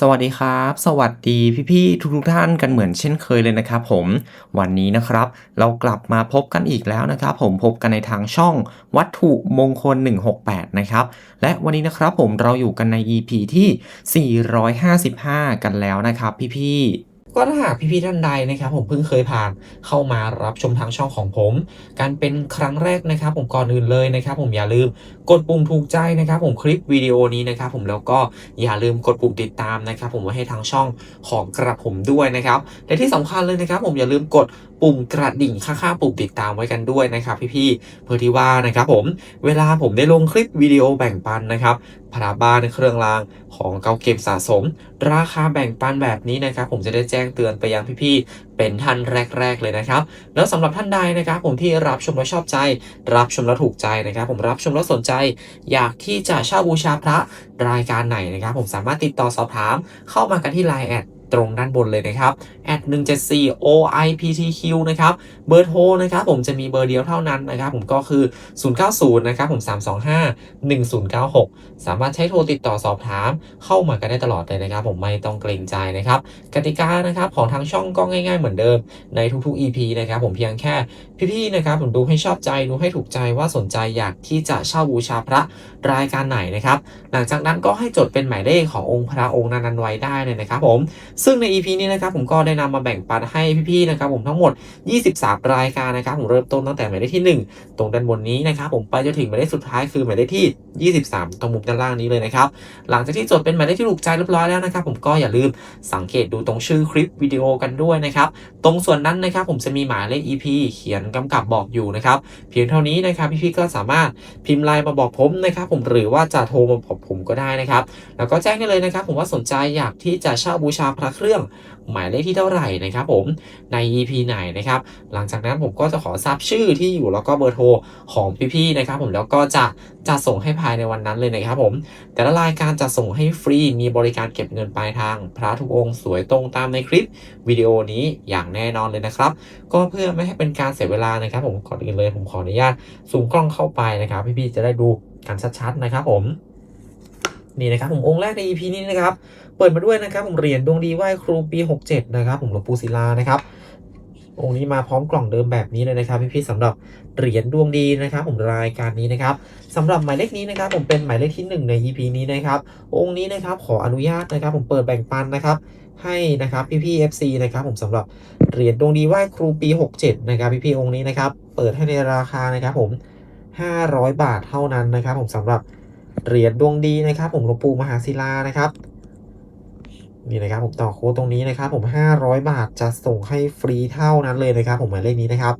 สวัสดีครับ สวัสดีพี่ๆทุกๆท่านกันเหมือนเช่นเคยเลยนะครับผมวันนี้นะครับ เรากลับมาพบกันอีกแล้วนะครับผมพบกันในทางช่องวัตถุมงคล 168 นะครับและวันนี้นะครับผมเราอยู่กันใน EP ที่ 455 กันแล้วนะครับพี่ๆ ก็ถ้าหากพี่ๆท่านใดนะครับ ผมเพิ่งเคยผ่านเข้ามารับชมทางช่องของผม การเป็นครั้งแรกนะครับ ผมก่อนอื่นเลยนะครับ ผมอย่าลืมกดปุ่มถูกใจนะครับ ผมคลิปวิดีโอนี้นะครับ ผมแล้วก็อย่าลืมกดปุ่มติดตามนะครับ ผมไว้ให้ทางช่องของกระผมด้วยนะครับและที่สำคัญเลยนะครับ ผมอย่าลืมกดปุ่มกระดิ่งข้างๆปุ่มติดตามไว้กันด้วยนะครับ พี่ๆเพื่อที่ว่านะครับ ผมเวลาผมได้ลงคลิปวิดีโอแบ่งปันนะครับ พาราบ้านเครื่องรางของเก่าเก็บสะสม ราคาแบ่งปันแบบนี้นะครับผมจะได้แจ้งเตือนไปยังพี่ๆเป็นท่านแรก ๆ เลยนะครับ แล้วสำหรับท่านใดนะครับ ผมที่รับชมแล้วชอบใจ รับชมแล้วถูกใจนะครับ ผมรับชมแล้วสนใจ อยากที่จะเช่าบูชาพระรายการไหนนะครับ ผมสามารถติดต่อสอบถามเข้ามากันที่ Line แอดตรงด้านบนเลยนะครับแอด174 OIPTQ นะครับ เบอร์โทรนะครับผมจะมีเบอร์เดียวเท่านั้นนะครับ ผมก็คือ 090 นะครับผม 325 1096 สามารถใช้โทรติดต่อสอบถามเข้ามากันได้ตลอดเลยนะครับ ผมไม่ต้องเกรงใจนะครับ กติกานะครับของทางช่องก็ง่าย ๆ เหมือนเดิมในทุกๆ EP นะครับ ผมเพียงแค่พี่ๆนะครับผมดูให้ชอบใจดูให้ถูกใจว่าสนใจอยากที่จะเช่าบูชาพระรายการไหนนะครับ หลังจากนั้นก็ให้จดเป็นหมายเลขขององค์พระองค์นั้นๆไว้ได้เลยนะครับ ผม ซึ่งใน EP นี้นะครับผมก็ได้นำมาแบ่งปันให้พี่ๆนะครับผมทั้งหมด 23 รายการนะครับผมเริ่มต้นตั้งแต่หมายเลขที่ 1 ตรงด้านบนนี้นะครับผมไปจนถึงหมายเลขสุดท้ายคือหมายเลขที่ 23 ตรงมุมด้านล่างนี้เลยนะครับหลังจากที่จดเป็นหมายเลขที่ถูกใจเรียบร้อยแล้วนะครับผมก็อย่าลืมสังเกตดูตรงชื่อคลิปวิดีโอกันด้วยนะครับตรงส่วนนั้นนะครับผมจะมีหมายเลข EP เขียนกำกับบอกอยู่นะครับเพียงเท่านี้นะครับพี่ๆก็สามารถพิมพ์ไลน์มาบอกผมนะครับผมหรือว่าจะโทรมาบอกผมก็ได้นะครับแล้วก็แจ้งได้เลยนะครับผมว่าสนใจอยากที่จะเช่าบูชาพระเครื่อง หมายเลขที่เท่าไหร่นะครับผมใน EP ไหนนะครับหลังจากนั้นผมก็จะขอทราบชื่อที่อยู่แล้วก็เบอร์โทรของพี่ๆนะครับผมแล้วก็จะจะส่งให้ภายในวันนั้นเลยนะครับผมแต่ละรายการจะส่งให้ฟรีมีบริการเก็บเงินปลายทาง พระทุกองค์สวยตรงตามในคลิปวิดีโอนี้อย่างแน่นอนเลยนะครับ ก็เพื่อไม่ให้เป็นการเสียเวลานะครับ ผมก่อนอื่นเลยผมขออนุญาตซูมกล้องเข้าไปนะครับ พี่ๆจะได้ดูกันชัดๆนะครับผมนี่นะครับผมองค์แรกใน EP นี้นะครับ เปิดมาด้วยนะครับผมเหรียญดวงดีไหว้ครูปี 67 นะครับผมหลวงปู่ศิลานะครับองค์นี้มาพร้อมกล่องเดิมแบบนี้เลยนะครับพี่ๆสำหรับเหรียญดวงดีนะครับ ผมรายการนี้นะครับสำหรับหมายเลขนี้นะครับ ผมเป็นหมายเลขที่ 1 ใน EP นี้นะครับ องค์นี้นะครับขออนุญาตนะครับ ผมเปิดแบ่งปันนะครับ ให้นะครับพี่ๆ FC นะครับ ผมสำหรับเหรียญดวงดีไหว้ครูปี 67 นะครับพี่ๆองค์นี้นะครับ เปิดให้ในราคานะครับผม 500 บาทเท่านั้นนะครับ ผมสำหรับเหรียญดวงดีนะครับ ผมหลวงปู่มหาศิลานะครับ นี่นะครับผมต่อโค้ดตรงนี้นะครับผม 500 บาทจะส่งให้ฟรีเท่านั้นเลยนะครับ ผมหมายเลขนี้นะครับ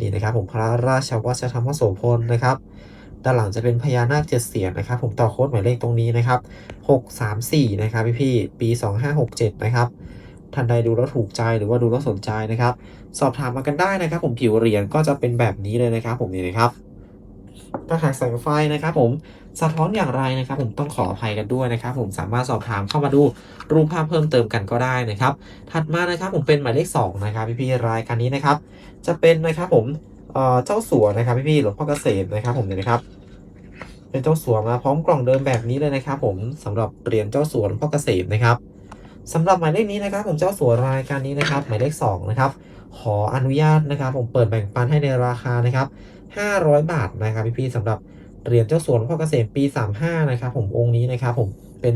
นี่นะครับผมพระราชวัชธรรมโสพลนะครับด้านหลังจะเป็นพญานาคเจ็ดเสียนนะครับ ผมต่อโค้ดหมายเลขตรงนี้นะครับ 634 นะครับพี่พี่ปี 2567 นะครับท่านใดดูแล้วถูกใจหรือว่าดูแล้วสนใจนะครับ สอบถามมากันได้นะครับ ผมผิวเหรียญก็จะเป็นแบบนี้เลยนะครับ ผมนี่นะครับ ถ้าหากแสงไฟนะครับผมสะท้อนอย่างไรนะครับ ผมต้องขออภัยกันด้วยนะครับ ผมสามารถสอบถามเข้ามาดูรูปภาพเพิ่มเติมกันก็ได้นะครับ ถัดมานะครับผมเป็นหมายเลข2นะครับพี่พี่ๆรายการนี้นะครับ จะเป็นนะครับผมเจ้าสัวนะครับพี่พี่ๆหลวงพ่อเกษมนะครับ ผมเนี่ยนะครับเป็นเจ้าสัวมาพร้อมกล่องเดิมแบบนี้เลยนะครับ ผมสำหรับเหรียญเจ้าสัวหลวงพ่อเกษมนะครับสำหรับหมายเลขนี้นะครับ ผมเจ้าสัวรายการนี้นะครับ หมายเลข2นะครับขออนุญาตนะครับ ผมเปิดแบ่งปันให้ในราคานะครับ 500 บาทนะครับพี่ๆสำหรับเหรียญเจ้าสวหลวงพ่อเกษมปี 35 นะครับผมองค์นี้นะครับผมเป็น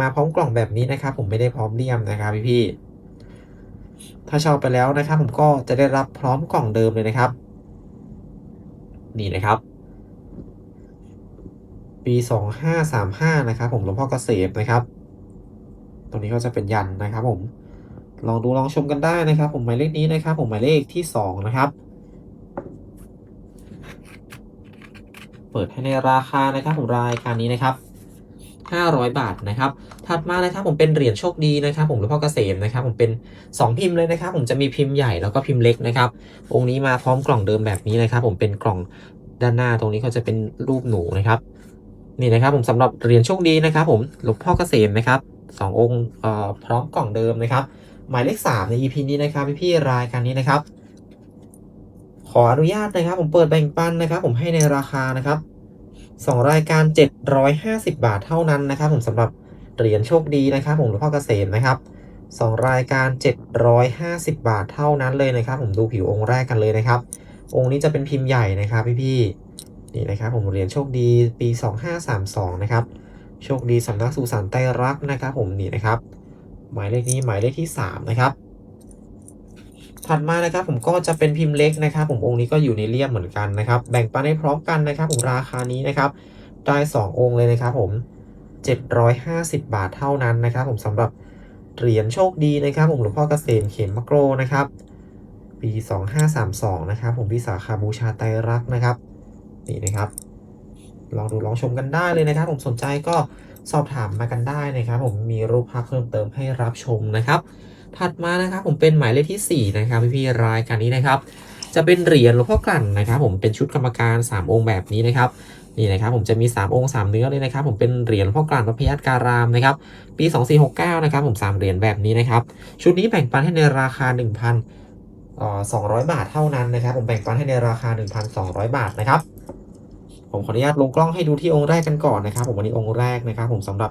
มาพร้อมกล่องแบบนี้นะครับผมไม่ได้พร้อมเลี่ยมนะครับพี่ๆถ้าเช่าไปแล้วนะครับผมก็จะได้รับพร้อมกล่องเดิมเลยนะครับ นี่นะครับปี 2535 นะครับผมหลวงพ่อเกษมนะครับ ตรงนี้ก็จะเป็นยันนะครับผม ลองดูลองชมกันได้นะครับ ผมหมายเลขนี้นะครับ ผมหมายเลขที่ 2 นะครับ เปิดให้ในราคานะครับผมรายการนี้นะครับ 500 บาทนะครับ ถัดมานะครับผมเป็นเหรียญโชคดีนะครับผมหลวงพ่อเกษมนะครับ ผมเป็น 2 พิมพ์เลยนะครับ ผมจะมีพิมพ์ใหญ่แล้วก็พิมพ์เล็กนะครับ องค์นี้มาพร้อมกล่องเดิมแบบนี้นะครับ ผมเป็นกล่องด้านหน้าตรงนี้ก็จะเป็นรูปหนูนะครับ นี่นะครับ ผมสำหรับเหรียญโชคดีนะครับ ผมหลวงพ่อเกษมนะครับสององค์พร้อมกล่องเดิมนะครับ หมายเลข3ใน EP นี้นะครับพี่ๆรายการนี้นะครับ ออนุญาตนะครับ ผมเปิดแบ่งปันนะครับ ผมให้ในราคานะครับสองรายการ 750 บาทเท่านั้นนะครับ ผมสำหรับเหรียญโชคดีนะครับ ผมหลวงพ่อเกษมนะครับสองรายการ 750 บาทเท่านั้นเลยนะครับ ผมดูผิวองค์แรกกันเลยนะครับ องค์นี้จะเป็นพิมพ์ใหญ่นะครับพี่ๆนี่นะครับ ผมเหรียญโชคดีปี 2532 นะครับ โชคดีสำนักสุสานไตรรักนะครับ ผมนี่นะครับ หมายเลขนี้หมายเลขที่ 3 นะครับ ถัดมานะครับผมก็จะเป็นพิมพ์เล็กนะครับ ผมองค์นี้ก็อยู่ในเลี่ยมเหมือนกันนะครับ แบ่งปันให้พร้อมกันนะครับผมราคานี้นะครับได้ 2 องค์เลยนะครับผม 750 บาทเท่านั้นนะครับ ผมสำหรับเหรียญโชคดีนะครับผมหลวงพ่อเกษมเข็มมะโกรนะครับปี 2532 นะครับ ผมวิสาขาบูชาไตรักนะครับนี่นะครับลองดูลองชมกันได้เลยนะครับ ผมสนใจก็สอบถามมากันได้นะครับ ผมมีรูปภาพเพิ่มเติมให้รับชมนะครับ ถัดมานะครับผมเป็นหมายเลขที่ 4 นะครับพี่ๆรายการนี้นะครับ จะเป็นเหรียญหลวงพ่อกลั่นนะครับ ผมเป็นชุดกรรมการ 3 องค์แบบนี้นะครับนี่นะครับผมจะมี 3 องค์ 3 เนื้อเลยนะครับ ผมเป็นเหรียญหลวงพ่อกลั่นวัดพยัคฆ์การามนะครับปี 2469 นะครับผม 3 เหรียญแบบนี้นะครับ ชุดนี้แบ่งปันให้ในราคา 1,000เอ่อ200 บาทเท่านั้นนะครับ ผมแบ่งปันให้ในราคา 1,200 บาทนะครับ ผมขออนุญาตลงกล้องให้ดูที่องค์แรกกันก่อนนะครับ ผมวันนี้องค์แรกนะครับ ผมสำหรับ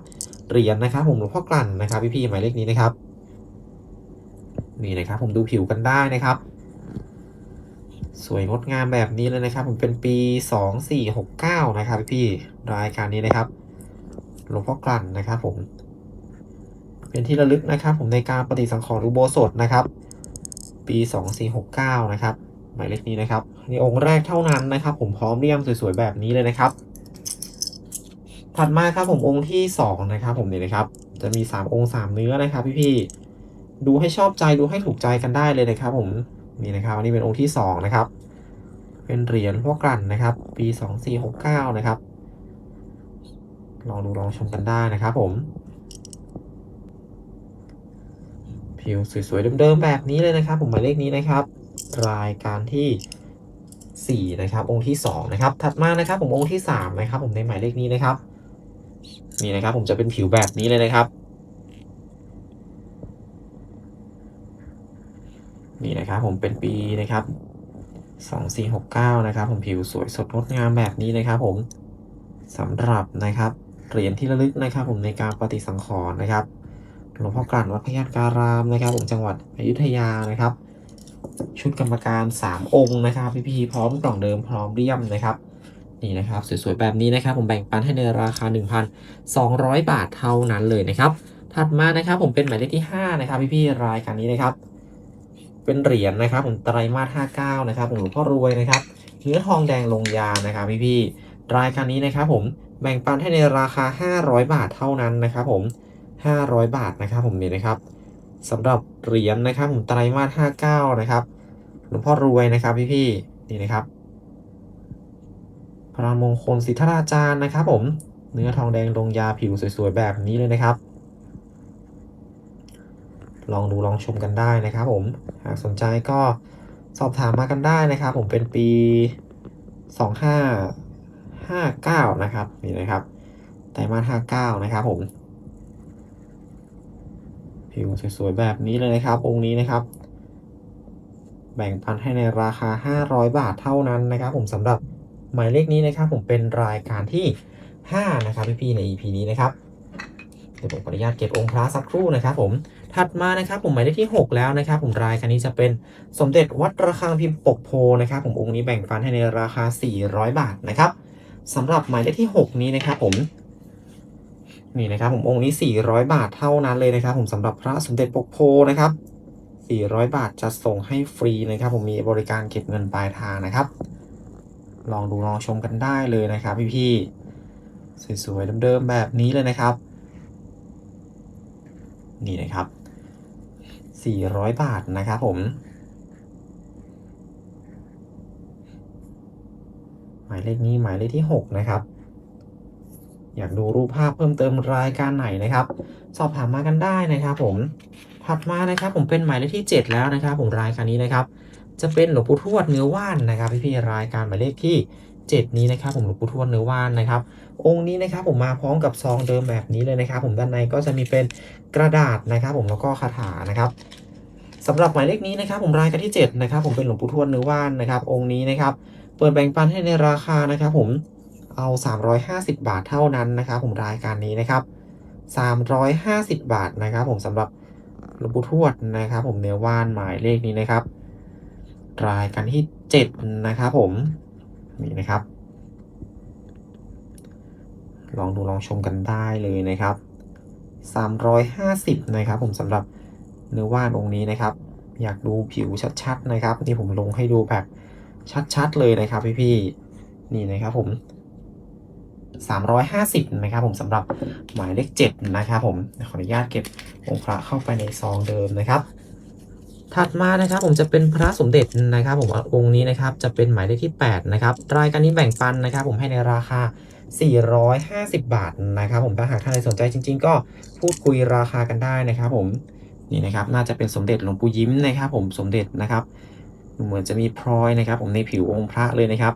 เหรียญนะครับ ผมหลวงพ่อกลั่นนะครับพี่ๆหมายเลขนี้นะครับ นี่นะครับผมดูผิวกันได้นะครับ สวยงดงามแบบนี้เลยนะครับ ผมเป็นปี2469นะครับ พี่รายการนี้นะครับหลวงพ่อกลั่นนะครับ ผม เป็นที่ระลึกนะครับ ผมในการปฏิสังขรณ์อุโบสถนะครับ ปี2469นะครับหมายเลขนี้นะครับนี่องค์แรกเท่านั้นนะครับ ผมพร้อมเรียมสวยๆแบบนี้เลยนะครับ ถัดมาครับผมองค์ที่2นะครับ ผมนี่นะครับ จะมี3องค์3เนื้อนะครับ พี่ๆ ดูให้ชอบใจดูให้ถูกใจกันได้เลยนะครับ ผมนี่นะครับอันนี้เป็นองค์ที่2นะครับ เป็นเหรียญพ่อกลั่นนะครับ ปี 2469 นะครับ ลองดูลองชมกันได้นะครับ ผม ผิวสวยๆเดิมๆแบบนี้เลยนะครับ ผมหมายเลขนี้นะครับ รายการที่4นะครับ องค์ที่ 2 นะครับ ถัดมานะครับ ผมองค์ที่ 3 นะครับ ผมในหมายเลขนี้นะครับ นี่นะครับ ผมจะเป็นผิวแบบนี้เลยนะครับ นี่นะครับผมเป็นปีนะครับ2469นะครับผมผิวสวยสดงดงามแบบนี้นะครับผมสำหรับนะครับเหรียญที่ระลึกนะครับผมในการปฏิสังขรณ์นะครับหลวงพ่อกลั่นวัดพยัคฆ์การามนะครับ ผมจังหวัดอยุธยานะครับ ชุดกรรมการ 3 องค์นะครับ พี่ๆพร้อมกล่องเดิมพร้อมเรียมนะครับ นี่นะครับ สวยๆ แบบนี้นะครับ ผมแบ่งปันให้ในราคา 1,200 บาทเท่านั้นเลยนะครับ ถัดมานะครับผมเป็นหมายเลขที่ 5 นะครับ พี่ๆรายการนี้นะครับ เป็นเหรียญนะครับผมไตรมาส59 นะครับผมหลวงพ่อรวยนะครับเนื้อทองแดงลงยานะครับพี่ๆรายการนี้นะครับผมแบ่งปันให้ในราคา 500 บาทเท่านั้นนะครับผม500 บาทนะครับผมนี่นะครับสำหรับเหรียญนะครับผมไตรมาส59 นะครับหลวงพ่อรวยนะครับพี่ๆนี่นะครับพระมงคลสิทธราจารย์นะครับผมเนื้อทองแดงลงยาผิวสวยๆแบบนี้เลยนะครับ ลองดูลองชมกันได้นะครับผมหากสนใจก็สอบถามมากันได้นะครับ ผมเป็นปี 2559 นะครับนี่นะครับไตรมาส59 นะครับผมผิวสวยๆแบบนี้เลยนะครับ องค์นี้นะครับ แบ่งปันให้ในราคา 500 บาทเท่านั้นนะครับ ผมสำหรับหมายเลขนี้นะครับ ผมเป็นรายการที่ 5 นะครับพี่ๆใน EP นี้นะครับเดี๋ยวผมขออนุญาตเก็บองค์พระสักครู่นะครับผม ถัดมานะครับผมหมายเลขที่ 6 แล้วนะครับผมรายการนี้จะเป็นสมเด็จวัดระฆังพิมพ์ปกโพนะครับผมองค์นี้แบ่งปันให้ในราคา 400 บาทนะครับสำหรับหมายเลขที่ 6 นี้นะครับผมนี่นะครับผมองค์นี้ 400 บาทเท่านั้นเลยนะครับ ผมสำหรับพระสมเด็จปกโพนะครับ 400 บาทจะส่งให้ฟรีนะครับ ผมมีบริการเก็บเงินปลายทางนะครับ ลองดูลองชมกันได้เลยนะครับ พี่ๆสวยๆเดิมๆแบบนี้เลยนะครับ นี่นะครับ 400 บาทนะครับผม หมายเลขนี้หมายเลขที่ 6 นะครับ อยากดูรูปภาพเพิ่มเติมรายการไหนนะครับ สอบถามมากันได้นะครับผมถัดมานะครับผมเป็นหมายเลขที่ 7 แล้วนะครับ ผมรายการนี้นะครับ จะเป็นหลวงปู่ทวดเนื้อว่านนะครับพี่ๆรายการหมายเลขที่ 7 นี้นะครับผมหลวงปู่ทวดเนื้อว่านนะครับ องค์นี้นะครับผมมาพร้อมกับซองเดิมแบบนี้เลยนะครับ ผมด้านในก็จะมีเป็นกระดาษนะครับ ผมแล้วก็คาถานะครับสำหรับหมายเลขนี้นะครับ ผมรายการที่7นะครับผมเป็นหลวงปู่ทวดเนื้อว่านนะครับ องค์นี้นะครับเปิดแบ่งปันให้ในราคานะครับ ผมเอา 350 บาทเท่านั้นนะครับ ผมรายการนี้นะครับ 350 บาทนะครับ ผมสำหรับหลวงปู่ทวดนะครับ ผมเนื้อว่านหมายเลขนี้นะครับรายการที่ 7 นะครับผม นี่นะครับ ลองดูลองชมกันได้เลยนะครับ 350 นะครับ ผมสำหรับเนื้อว่านองค์นี้นะครับ อยากดูผิวชัดๆนะครับนี่ผมลงให้ดูแบบชัดๆเลยนะครับพี่ๆนี่นะครับผม 350นะครับผมสำหรับหมายเลข7นะครับผมขออนุญาตเก็บองค์พระเข้าไปในซองเดิมนะครับ ถัดมานะครับผมจะเป็นพระสมเด็จนะครับผมองค์นี้นะครับจะเป็นหมายเลขที่ 8 นะครับรายการนี้แบ่งปันนะครับ ผมให้ในราคา 450 บาทนะครับ ผมถ้าหากท่านใดสนใจจริง ๆ ก็พูดคุยราคากันได้นะครับ ผมนี่นะครับน่าจะเป็นสมเด็จหลวงปู่ยิ้มนะครับ ผมสมเด็จนะครับ เหมือนจะมีพลอยนะครับ ผมในผิวองค์พระเลยนะครับ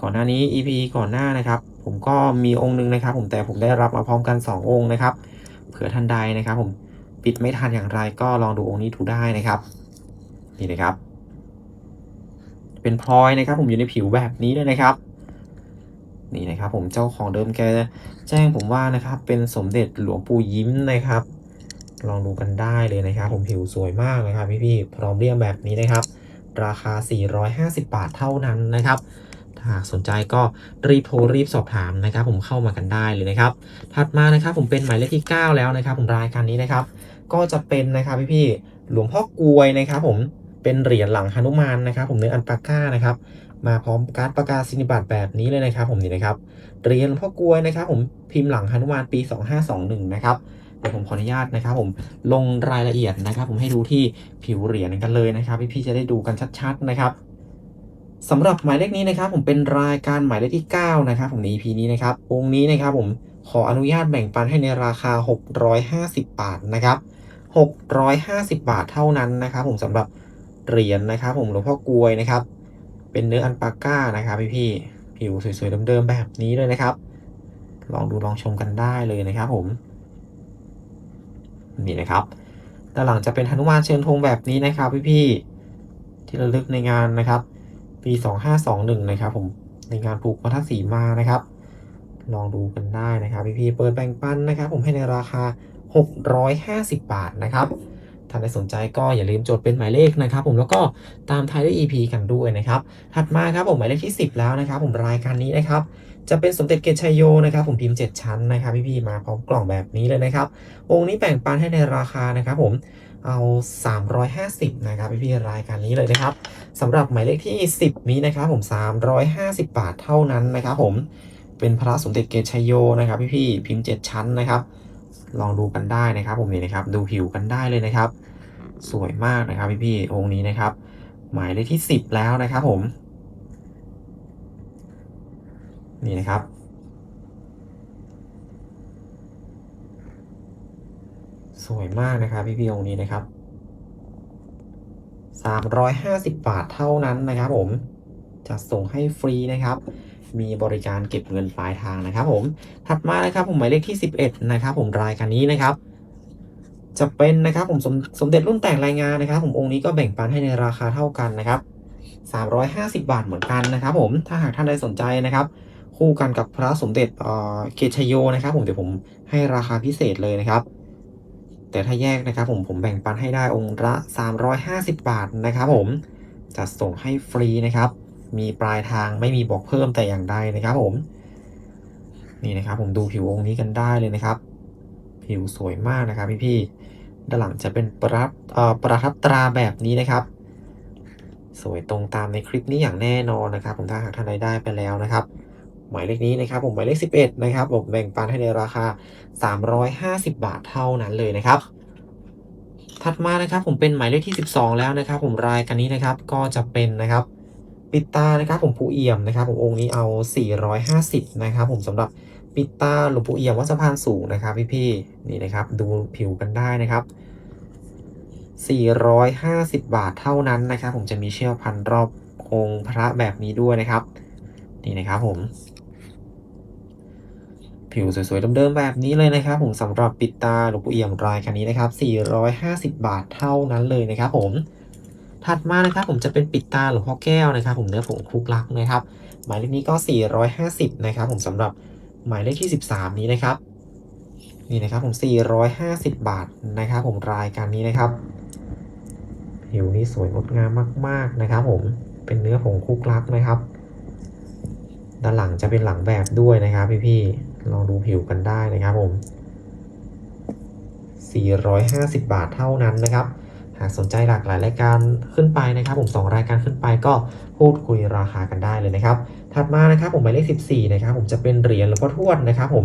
ก่อนหน้านี้ EP ก่อนหน้านะครับ ผมก็มีองค์หนึงนะครับ ผมแต่ผมได้รับมาพร้อมกัน 2 องค์นะครับ เผื่อท่านใดนะครับ ผม ปิดไม่ทันอย่างไรก็ลองดูองค์นี้ดูได้นะครับ นี่นะครับ เป็นพลอยนะครับ ผมอยู่ในผิวแบบนี้เลยนะครับ นี่นะครับ ผมเจ้าของเดิมแกแจ้งผมว่านะครับ เป็นสมเด็จหลวงปู่ยิ้มนะครับ ลองดูกันได้เลยนะครับ ผมผิวสวยมากนะครับพี่ๆพร้อมเรียงแบบนี้นะครับ ราคา 450 บาทเท่านั้นนะครับถ้าหากสนใจก็รีบโทรรีบสอบถามนะครับ ผมเข้ามากันได้เลยนะครับ ถัดมานะครับผมเป็นหมายเลขที่ 9 แล้วนะครับ ผมรายการนี้นะครับ ก็จะเป็นนะครับพี่ๆหลวงพ่อกวยนะครับผมเป็นเหรียญหลังหนุมานนะครับ ผมเนื้ออันปาก้านะครับ มาพร้อมการ์ดประกาศสินิบัตรแบบนี้เลยนะครับ ผมนี่นะครับเหรียญหลวงพ่อกวยนะครับ ผมพิมพ์หลังหนุมานปี 2521 นะครับเดี๋ยวผมขออนุญาตนะครับ ผมลงรายละเอียดนะครับ ผมให้ดูที่ผิวเหรียญกันเลยนะครับ พี่ๆจะได้ดูกันชัด ๆนะครับสำหรับหมายเลขนี้นะครับ ผมเป็นรายการหมายเลขที่ 9 นะครับ ผมใน EP นี้นะครับองค์นี้นะครับ ผมขออนุญาตแบ่งปันให้ในราคา 650 บาทนะครับ 650 บาทเท่านั้นนะครับ ผมสำหรับเหรียญนะครับ ผมหลวงพ่อกลวยนะครับ เป็นเนื้ออันปาก้านะครับพี่พี่ผิวสวยๆเดิมๆแบบนี้เลยนะครับ ลองดูลองชมกันได้เลยนะครับผมนี่นะครับด้านหลังจะเป็นหนุมานเชิญธงแบบนี้นะครับพี่พี่ๆที่ระลึกในงานนะครับ ปี 2521 นะครับ ผมในงานปลูกมัทสีมานะครับ ลองดูกันได้นะครับพี่พี่ๆเปิดแบ่งปันนะครับ ผมให้ในราคา 650 บาทนะครับท่านใดสนใจก็อย่าลืมจดเป็นหมายเลขนะครับ ผมแล้วก็ตามท้ายด้วย EP กันด้วยนะครับ ถัดมาครับผมหมายเลขที่ 10 แล้วนะครับ ผมรายการนี้นะครับ จะเป็นสมเด็จเกชัยโยนะครับ ผมพิมพ์ 7 ชั้นนะครับ พี่ๆมาพร้อมกล่องแบบนี้เลยนะครับองค์นี้แบ่งปันให้ในราคานะครับ ผมเอา 350 นะครับพี่ๆรายการนี้เลยนะครับสำหรับหมายเลขที่ 10 นี้นะครับ ผม 350 บาทเท่านั้นนะครับ ผมเป็นพระสมเด็จเกชัยโยนะครับ พี่ๆพิมพ์ 7 ชั้นนะครับ ลองดูกันได้นะครับ ผมนี่นะครับ ดูผิวกันได้เลยนะครับ สวยมากนะครับพี่ๆองค์นี้นะครับ หมายเลขที่10แล้วนะครับ ผม นี่นะครับสวยมากนะครับพี่ๆองค์นี้นะครับ350 บาทเท่านั้นนะครับผม จะส่งให้ฟรีนะครับ มีบริการเก็บเงินปลายทางนะครับผมถัดมานะครับผมหมายเลขที่ 11 นะครับ ผมรายการนี้นะครับ จะเป็นนะครับผมสมสมเด็จรุ่นแต่งรายงานนะครับ ผมองค์นี้ก็แบ่งปันให้ในราคาเท่ากันนะครับ350 บาทเหมือนกันนะครับ ผมถ้าหากท่านใดสนใจนะครับ คู่กันกับพระสมเด็จเกชโยนะครับ ผมเดี๋ยวผมให้ราคาพิเศษเลยนะครับ แต่ถ้าแยกนะครับ ผมผมแบ่งปันให้ได้องค์ละ350 บาทนะครับ ผมจะส่งให้ฟรีนะครับ มีปลายทางไม่มีบอกเพิ่มแต่อย่างใดนะครับผม นี่นะครับผมดูผิวองค์นี้กันได้เลยนะครับ ผิวสวยมากนะครับพี่ๆด้านหลังจะเป็นประทับเอ่อประทับตราแบบนี้นะครับ สวยตรงตามในคลิปนี้อย่างแน่นอนนะครับ ผมถ้าหากท่านใดได้ไปแล้วนะครับ หมายเลขนี้นะครับผมหมายเลข 11 นะครับผมแบ่งปันให้ในราคา 350 บาทเท่านั้นเลยนะครับถัดมานะครับผมเป็นหมายเลขที่ 12 แล้วนะครับ ผมรายการนี้นะครับก็จะเป็นนะครับ ปิดตานะครับผมผู้เอี่ยมนะครับผมองค์นี้เอา 450 นะครับผมสำหรับปิดตาหลวงปู่เอี่ยมวัดสะพานสูงนะครับพี่ๆนี่นะครับดูผิวกันได้นะครับ 450 บาทเท่านั้นนะครับ ผมจะมีเชือกพันรอบองค์พระแบบนี้ด้วยนะครับ นี่นะครับผม ผิวสวยๆเดิมๆแบบนี้เลยนะครับ ผมสำหรับปิดตาหลวงปู่เอี่ยมรายคันนี้นะครับ 450 บาทเท่านั้นเลยนะครับผม ถัดมานะครับผมจะเป็นปิดตาหลวงพ่อแก้วนะครับ ผมเนื้อผงคลุกลักนะครับ หมายเลขนี้ก็ 450 นะครับ ผมสำหรับหมายเลขที่ 13 นี้นะครับนี่นะครับผม 450 บาทนะครับ ผมรายการนี้นะครับผิวนี่สวยงดงามมาก ๆนะครับ ผมเป็นเนื้อผงคุกลักนะครับ ด้านหลังจะเป็นหลังแบบด้วยนะครับ พี่ๆลองดูผิวกันได้นะครับผม 450 บาทเท่านั้นนะครับ หากสนใจหลากหลายรายการขึ้นไปนะครับ ผม 2 รายการขึ้นไปก็พูดคุยราคากันได้เลยนะครับ ถัดมานะครับผมหมายเลข 14 นะครับ ผมจะเป็นเหรียญหลวงพ่อทวดนะครับผม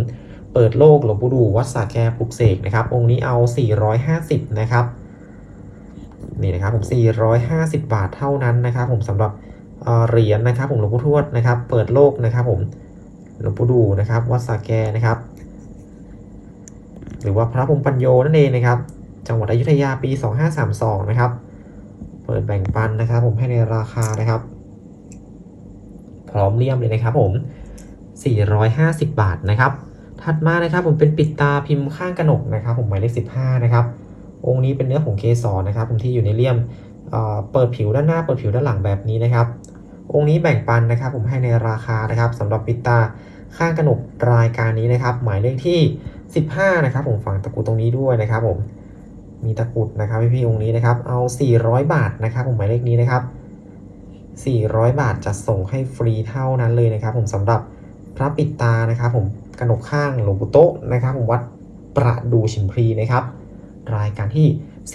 เปิดโลกหลวงปู่ดูวัดสาแกปลุกเสกนะครับ องค์นี้เอา 450 นะครับนี่นะครับผม 450 บาทเท่านั้นนะครับ ผมสำหรับเหรียญนะครับ ผมหลวงปู่ทวดนะครับ เปิดโลกนะครับผมหลวงปู่ดูนะครับวัดสาแกนะครับ หรือว่าพระพรมปัญโยนั่นเองนะครับ จังหวัดอยุธยาปี 2532 นะครับ เปิดแบ่งปันนะครับ ผมให้ในราคานะครับ พร้อมเลี่ยมเลยนะครับผม 450 บาทนะครับ ถัดมานะครับผมเป็นปิดตาพิมพ์ข้างกระหนกนะครับ ผมหมายเลข 15 นะครับ องค์นี้เป็นเนื้อผงเกสรนะครับ ผมที่อยู่ในเลี่ยมเอ่อเปิดผิวด้านหน้าเปิดผิวด้านหลังแบบนี้นะครับ องค์นี้แบ่งปันนะครับ ผมให้ในราคานะครับสำหรับปิดตาข้างกระหนกรายการนี้นะครับ หมายเลขที่ 15 นะครับ ผมฝังตะกรุตรงนี้ด้วยนะครับผม มีตะกรุดนะครับพี่ๆองค์นี้นะครับ เอา 400 บาทนะครับผมหมายเลขนี้นะครับ 400 บาทจะส่งให้ฟรีเท่านั้นเลยนะครับ ผมสำหรับพระปิดตานะครับ ผมกระหนกข้างหลวงปู่โต๊ะนะครับ ผมวัดประดูชิมพรีนะครับ รายการที่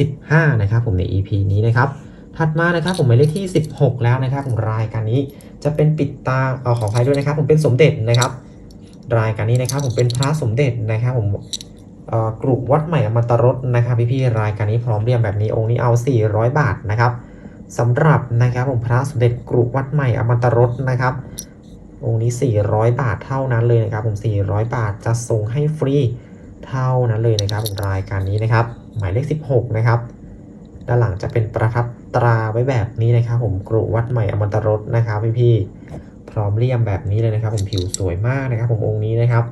15 นะครับ ผมใน EP นี้นะครับถัดมานะครับผมหมายเลขที่ 16 แล้วนะครับ ผมรายการนี้จะเป็นปิดตาเออขออภัยด้วยนะครับ ผมเป็นสมเด็จนะครับ รายการนี้นะครับ ผมเป็นพระสมเด็จนะครับ ผม เอ่อกรุวัดใหม่อมตะรสนะครับพี่ๆรายการนี้พร้อมเรียมแบบนี้องค์นี้เอา 400 บาทนะครับสำหรับนะครับผมพระสมเด็จกรุวัดใหม่อมตะรสนะครับ องค์นี้ 400 บาทเท่านั้นเลยนะครับผม 400 บาทจะส่งให้ฟรีเท่านั้นเลยนะครับผมรายการนี้นะครับ หมายเลข 16 นะครับด้านหลังจะเป็นประทับตราไว้แบบนี้นะครับผมกรุวัดใหม่อมตะรสนะครับพี่ๆพร้อมเลี่ยมแบบนี้เลยนะครับ ผมผิวสวยมากนะครับ ผมองค์นี้นะครับ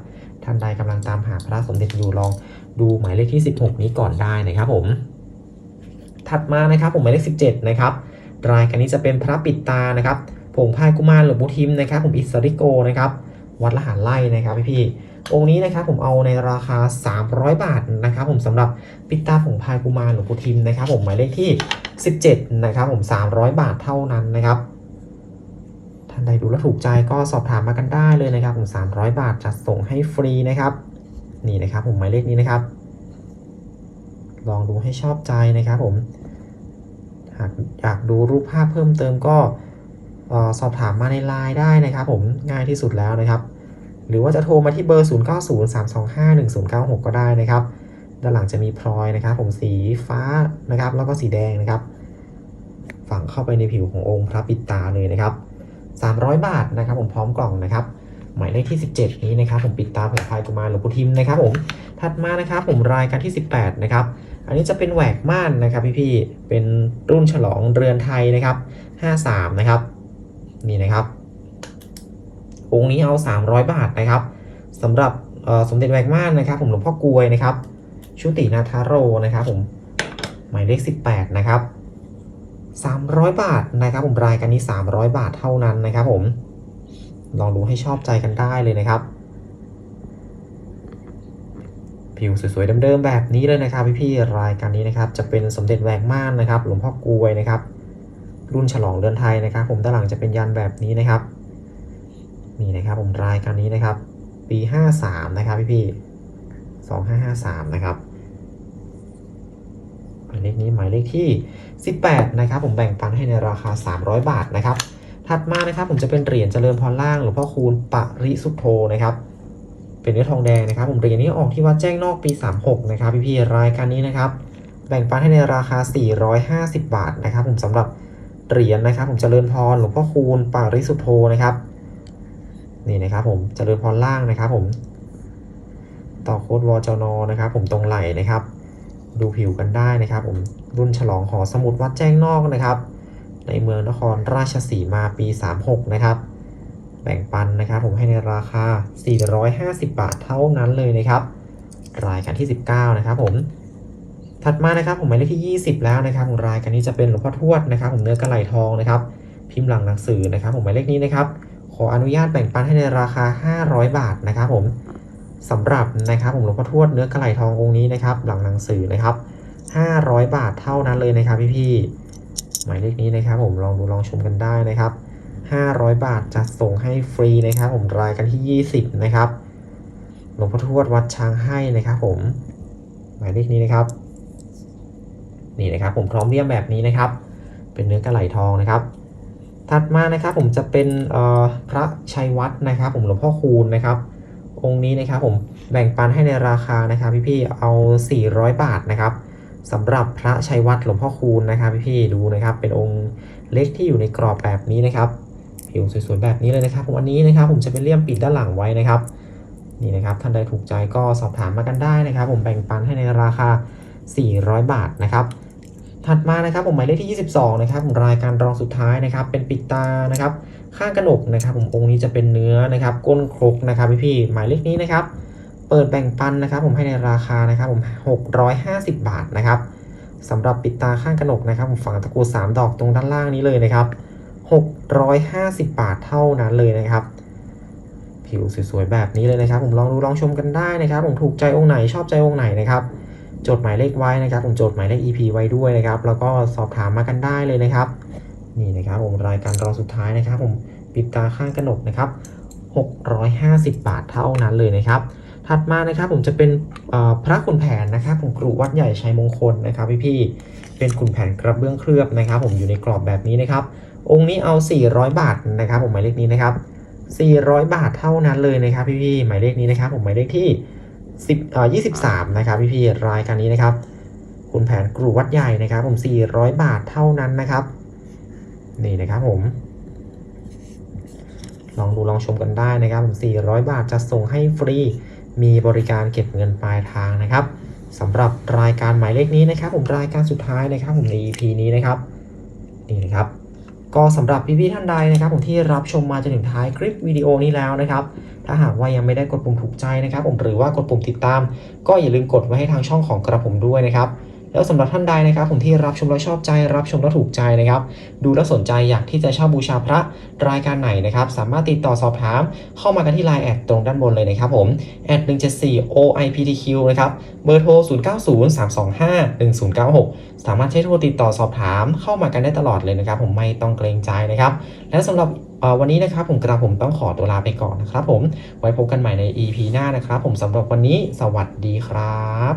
ท่านใดกำลังตามหาพระสมเด็จอยู่ลองดูหมายเลขที่ 16 นี้ก่อนได้นะครับผม ถัดมานะครับผมหมายเลข 17 นะครับ รายการนี้จะเป็นพระปิดตานะครับผงพายกุมารหลวงปู่ทิมนะครับ ผมอิสริโกนะครับ วัดละหารไล่นะครับพี่ๆองค์นี้นะครับผมเอาในราคา 300 บาทนะครับ ผมสำหรับปิดตาผงพายกุมารหลวงปู่ทิมนะครับ ผมหมายเลขที่ 17 นะครับ ผม 300 บาทเท่านั้นนะครับ ท่านใดดูแล้วถูกใจก็สอบถามมากันได้เลยนะครับผม300 บาทจะส่งให้ฟรีนะครับ นี่นะครับผมหมายเลขนี้นะครับ ลองดูให้ชอบใจนะครับผม หากอยากดูรูปภาพเพิ่มเติมก็สอบถามมาในไลน์ได้นะครับผมง่ายที่สุดแล้วนะครับ หรือว่าจะโทรมาที่เบอร์ 0903251096 ก็ได้นะครับ ด้านหลังจะมีพลอยนะครับ ผมสีฟ้านะครับ แล้วก็สีแดงนะครับ ฝังเข้าไปในผิวขององค์พระปิดตาเลยนะครับ 300 บาทนะครับผมพร้อมกล่องนะครับหมายเลขที่ 17 นี้นะครับผมปิดตาผงพายกุมารหลวงปู่ทิมนะครับผมถัดมานะครับผมรายการที่ 18 นะครับอันนี้จะเป็นแหวกม่านนะครับพี่ๆเป็นรุ่นฉลองเรือนไทยนะครับ 53 นะครับนี่นะครับองค์นี้เอา 300 บาทนะครับสำหรับสมเด็จแหวกม่านนะครับผมหลวงพ่อกลวยนะครับชุตินาทาโรนะครับผมหมายเลข 18 นะครับ 300 บาทนะครับผมรายการนี้ 300 บาทเท่านั้นนะครับผม ลองดูให้ชอบใจกันได้เลยนะครับ ผิวสวยๆเดิมๆแบบนี้เลยนะครับพี่ๆรายการนี้นะครับจะเป็นสมเด็จแหวกม่านนะครับ หลวงพ่อกวยนะครับ รุ่นฉลองเรือนไทยนะครับ ผมด้านหลังจะเป็นยันแบบนี้นะครับนี่นะครับผมรายการนี้นะครับ ปี 53 นะครับพี่ๆ2553 นะครับ หมายเลขนี้หมายเลขที่ 18 นะครับ ผมแบ่งปันให้ในราคา 300 บาทนะครับ ถัดมานะครับผมจะเป็นเหรียญเจริญพรล่างหลวงพ่อคูณปริสุทโธนะครับ เป็นเนื้อทองแดงนะครับ ผมเหรียญนี้ออกที่วัดแจ้งนอกปี 36 นะครับพี่ๆรายการนี้นะครับ แบ่งปันให้ในราคา 450 บาทนะครับ ผมสำหรับเหรียญนะครับ ผมเจริญพรหลวงพ่อคูณปริสุทโธนะครับนี่นะครับผมเจริญพรล่างนะครับ ผมต่อโค้ดวจนนะครับ ผมตรงไหลนะครับ ดูผิวกันได้นะครับผมรุ่นฉลองหอสมุดวัดแจ้งนอกนะครับ ในเมืองนครราชสีมาปี 36 นะครับ แบ่งปันนะครับผมให้ในราคา 450 บาทเท่านั้นเลยนะครับ รายการที่ 19 นะครับผมถัดมานะครับผมหมายเลขที่ 20 แล้วนะครับของรายการนี้จะเป็นหลวงพ่อทวดนะครับ ผมเนื้อกระไหลทองนะครับ พิมพ์หลังหนังสือนะครับ ผมหมายเลขนี้นะครับขออนุญาตแบ่งปันให้ในราคา 500 บาทนะครับผม สำหรับนะครับผมหลวงพ่อทวดเนื้อกระไหลทององค์นี้นะครับ หลังหนังสือนะครับ 500 บาทเท่านั้นเลยนะครับพี่ๆหมายเลขนี้นะครับ ผมลองดูลองชมกันได้นะครับ 500 บาทจะส่งให้ฟรีนะครับ ผมรายกันที่ 20 นะครับหลวงพ่อทวดวัดช้างให้นะครับผมหมายเลขนี้นะครับ นี่นะครับ ผมพร้อมเรียมแบบนี้นะครับ เป็นเนื้อกระไหลทองนะครับ ถัดมานะครับผมจะเป็นเอ่อพระชัยวัฒน์นะครับ ผมหลวงพ่อคูณนะครับ องค์นี้นะครับผมแบ่งปันให้ในราคานะครับพี่ๆเอา 400 บาทนะครับสำหรับพระชัยวัฒน์หลวงพ่อคูณนะครับพี่ๆดูนะครับ เป็นองค์เล็กที่อยู่ในกรอบแบบนี้นะครับผิวสวยๆแบบนี้เลยนะครับ ผมอันนี้นะครับ ผมจะเป็นเลี่ยมปิดด้านหลังไว้นะครับนี่นะครับท่านใดถูกใจก็สอบถามมากันได้นะครับ ผมแบ่งปันให้ในราคา 400 บาทนะครับ ถัดมานะครับผมหมายเลขที่ 22 นะครับรายการรองสุดท้ายนะครับ เป็นปิดตานะครับ ข้างกระหนกนะครับ ผมองค์นี้จะเป็นเนื้อนะครับ ก้นครกนะครับพี่พี่หมายเลขนี้นะครับ เปิดแบ่งปันนะครับ ผมให้ในราคานะครับผม650 บาทนะครับสำหรับปิดตาข้างกระหนกนะครับ ผมฝังตะกรุด3ดอกตรงด้านล่างนี้เลยนะครับ 650 บาทเท่านั้นเลยนะครับ ผิวสวยๆแบบนี้เลยนะครับ ผมลองดูลองชมกันได้นะครับ ผมถูกใจองค์ไหนชอบใจองค์ไหนนะครับจดหมายเลขไว้นะครับ ผมจดหมายเลข EP ไว้ด้วยนะครับ แล้วก็สอบถามมากันได้เลยนะครับ นี่นะครับผมรายการรองสุดท้ายนะครับผมปิดตาข้างกระหนกนะครับ 650 บาทเท่านั้นเลยนะครับ ถัดมานะครับผมจะเป็นพระขุนแผนนะครับผมกรุวัดใหญ่ชัยมงคลนะครับพี่ๆเป็นขุนแผนกระเบื้องเคลือบนะครับ ผมอยู่ในกรอบแบบนี้นะครับ องค์นี้เอา 400 บาทนะครับ ผมหมายเลขนี้นะครับ 400 บาทเท่านั้นเลยนะครับ พี่ๆหมายเลขนี้นะครับ ผมหมายเลขที่10เอ่อ23 นะครับ พี่ๆรายการนี้นะครับคุณแผนกรุวัดใหญ่นะครับ ผม 400 บาทเท่านั้นนะครับ นี่นะครับผม ลองดูลองชมกันได้นะครับผม400 บาทจะส่งให้ฟรี มีบริการเก็บเงินปลายทางนะครับสำหรับรายการหมายเลขนี้นะครับ ผมรายการสุดท้ายนะครับ ผมใน EP นี้นะครับนี่นะครับก็สำหรับพี่ๆท่านใดนะครับ ผมที่รับชมมาจนถึงท้ายคลิปวิดีโอนี้แล้วนะครับ ถ้าหากว่ายังไม่ได้กดปุ่มถูกใจนะครับ ผมหรือว่ากดปุ่มติดตาม ก็อย่าลืมกดไว้ให้ทางช่องของกระผมด้วยนะครับ แล้วสำหรับท่านใดนะครับผมที่รับชมแล้วชอบใจ รับชมแล้วถูกใจนะครับ ดูแล้วสนใจอยากที่จะเช่าบูชาพระรายการไหนนะครับ สามารถติดต่อสอบถาม เข้ามากันที่ไลน์แอดตรงด้านบนเลยนะครับผมแอด174 OIPTQ นะครับเบอร์โทร 0903251096 สามารถใช้โทรติดต่อสอบถาม เข้ามากันได้ตลอดเลยนะครับ ผมไม่ต้องเกรงใจนะครับ และสำหรับวันนี้นะครับผมกระผมต้องขอตัวลาไปก่อนนะครับผมไว้พบกันใหม่ใน EP หน้านะครับ ผมสำหรับวันนี้สวัสดีครับ